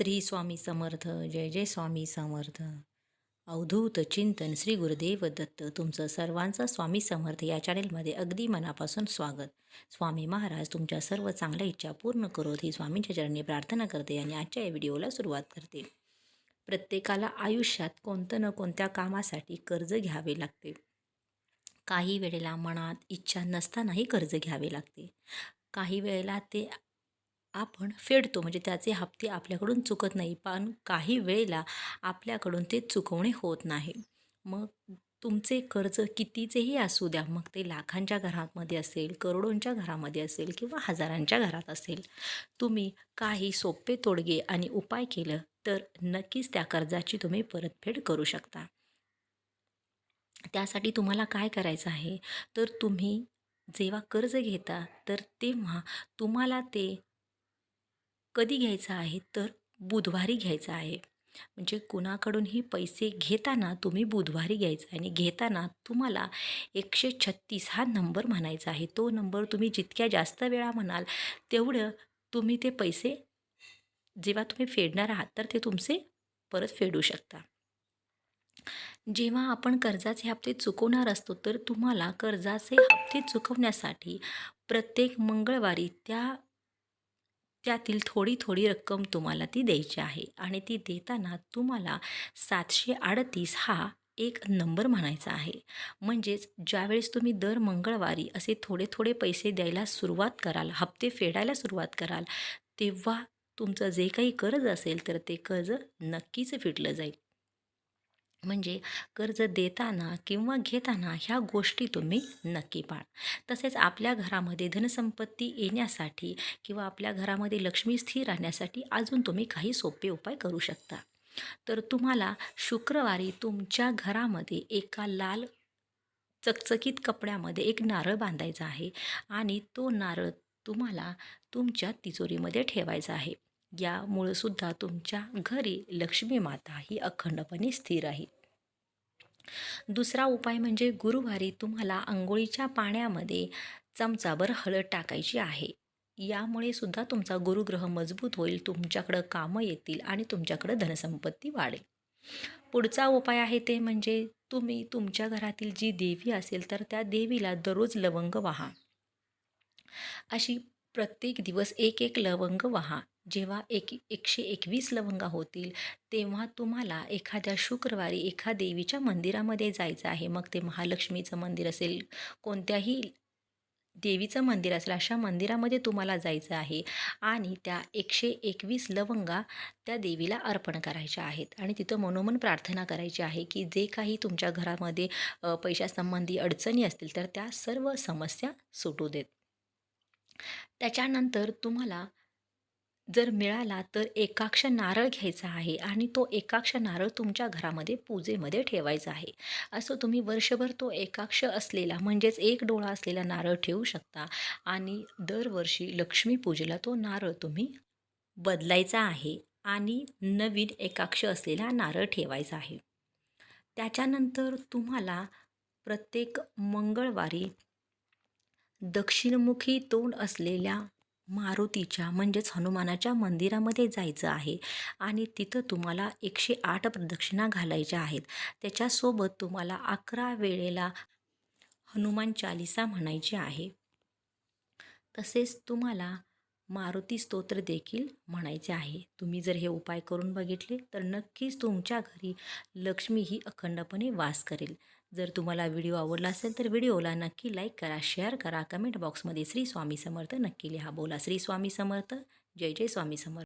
श्री स्वामी समर्थ जय जय स्वामी समर्थ. अवधूत चिंतन श्री गुरुदेव दत्त तुमचं सर्वांचं स्वामी समर्थ या चॅनेलमध्ये अगदी मनापासून स्वागत. स्वामी महाराज तुमच्या सर्व चांगल्या इच्छा पूर्ण करोत ही स्वामींच्या चरणी प्रार्थना करते आणि आजच्या या व्हिडिओला सुरुवात करते. प्रत्येकाला आयुष्यात कोणतं न कोणत्या कामासाठी कर्ज घ्यावे लागते. काही वेळेला मनात इच्छा नसतानाही कर्ज घ्यावे लागते. काही वेळेला ते आपण फेडतो. म्हणजे त्याचे हप्ते आपल्याकडून चुकत नाही पण काही वेळेला आपल्याकडून ते चुकवणे होत नाही. मग तुमचे कर्ज कितीचेही असू द्या मग ते लाखांच्या घरामध्ये असेल करोडोंच्या घरामध्ये असेल किंवा हजारांच्या घरात असेल तुम्ही काही सोपे तोडगे आणि उपाय केलं तर नक्कीच त्या कर्जाची तुम्ही परतफेड करू शकता. त्यासाठी तुम्हाला काय करायचं आहे? तर तुम्ही जेव्हा कर्ज घेता तर तेव्हा तुम्हाला ते कधी घ्यायचं आहे तर बुधवारी घ्यायचं आहे. म्हणजे कुणाकडूनही पैसे घेताना तुम्ही बुधवारी घ्यायचं आणि घेताना तुम्हाला एकशे छत्तीस हा नंबर म्हणायचा आहे. तो नंबर तुम्ही जितक्या जास्त वेळा म्हणाल तेवढं तुम्ही ते पैसे जेव्हा तुम्ही फेडणार आहात तर ते तुमचे परत फेडू शकता. जेव्हा आपण कर्जाचे हप्ते चुकवणार असतो तर तुम्हाला कर्जाचे हप्ते चुकवण्यासाठी प्रत्येक मंगळवारी त्या त्यातील थोडी थोडी रक्कम तुम्हाला ती द्यायची आहे. आणि ती देताना तुम्हाला सातशे अडतीस हा एक नंबर म्हणायचा आहे. म्हणजेच ज्यावेळेस तुम्ही दर मंगळवारी असे थोडे थोडे पैसे द्यायला सुरुवात कराल हप्ते फेडायला सुरुवात कराल तेव्हा तुमचं जे काही कर्ज असेल तर ते कर्ज नक्कीच फिटलं जाईल. म्हणजे कर्ज देताना किंवा घेताना ह्या गोष्टी तुम्ही नक्की पाळ. तसेच आपल्या घरामध्ये धनसंपत्ती येण्यासाठी किंवा आपल्या घरामध्ये लक्ष्मी स्थिर राहण्यासाठी अजून तुम्ही काही सोपे उपाय करू शकता. तर तुम्हाला शुक्रवारी तुमच्या घरामध्ये एका लाल चकचकीत कपड्यामध्ये एक नारळ बांधायचा आहे आणि तो नारळ तुम्हाला तुमच्या तिजोरीमध्ये ठेवायचा आहे. यामुळं सुद्धा तुमच्या घरी लक्ष्मी माता ही अखंडपणे स्थिर आहे. दुसरा उपाय म्हणजे गुरुवारी तुम्हाला आंघोळीच्या पाण्यामध्ये चमचाभर हळद टाकायची आहे. यामुळे सुद्धा तुमचा गुरुग्रह मजबूत होईल तुमच्याकडं कामं येतील आणि तुमच्याकडं धनसंपत्ती वाढेल. पुढचा उपाय आहे ते म्हणजे तुम्ही तुमच्या घरातील जी देवी असेल तर त्या देवीला दररोज लवंग वाहा. अशी प्रत्येक दिवस एक एक लवंग वहा. जेव्हा एक एकशे एकवीस लवंगा होतील तेव्हा तुम्हाला एखाद्या शुक्रवारी एका देवीच्या मंदिरामध्ये जायचं आहे. मग ते महालक्ष्मीचं मंदिर असेल कोणत्याही देवीचं मंदिर असेल अशा मंदिरामध्ये तुम्हाला जायचं आहे आणि त्या एकशे एकवीस लवंगा त्या देवीला अर्पण करायच्या आहेत. आणि तिथं मनोमन प्रार्थना करायची आहे की जे काही तुमच्या घरामध्ये पैशासंबंधी अडचणी असतील तर त्या सर्व समस्या सुटू देत. त्याच्यानंतर तुम्हाला जर मिळाला तर एकाक्ष नारळ घ्यायचा आहे आणि तो एकाक्ष नारळ तुमच्या घरामध्ये पूजेमध्ये ठेवायचा आहे. असं तुम्ही वर्षभर तो एकाक्ष असलेला म्हणजेच एक डोळा असलेला नारळ ठेवू शकता आणि दरवर्षी लक्ष्मीपूजेला तो नारळ तुम्ही बदलायचा आहे आणि नवीन एकाक्ष असलेला नारळ ठेवायचा आहे. त्याच्यानंतर तुम्हाला प्रत्येक मंगळवारी दक्षिणमुखी तोंड असलेल्या मारुतीच्या म्हणजेच हनुमानाच्या मंदिरामध्ये जायचं आहे. आणि तिथं तुम्हाला एकशे आठ प्रदक्षिणा घालायच्या आहेत. त्याच्यासोबत तुम्हाला अकरा वेळेला हनुमान चालिसा म्हणायची आहे. तसेच तुम्हाला मारुती स्तोत्र देखील म्हणायचे आहे. तुम्ही जर हे उपाय करून बघितले तर नक्कीच तुमच्या घरी लक्ष्मी ही अखंडपणे वास करेल. जर तुम्हाला व्हिडिओ आवडला असेल तर व्हिडिओला नक्की लाईक करा शेअर करा. कमेंट बॉक्समध्ये श्री स्वामी समर्थ नक्की लिहा. बोला श्री स्वामी समर्थ जय जय स्वामी समर्थ.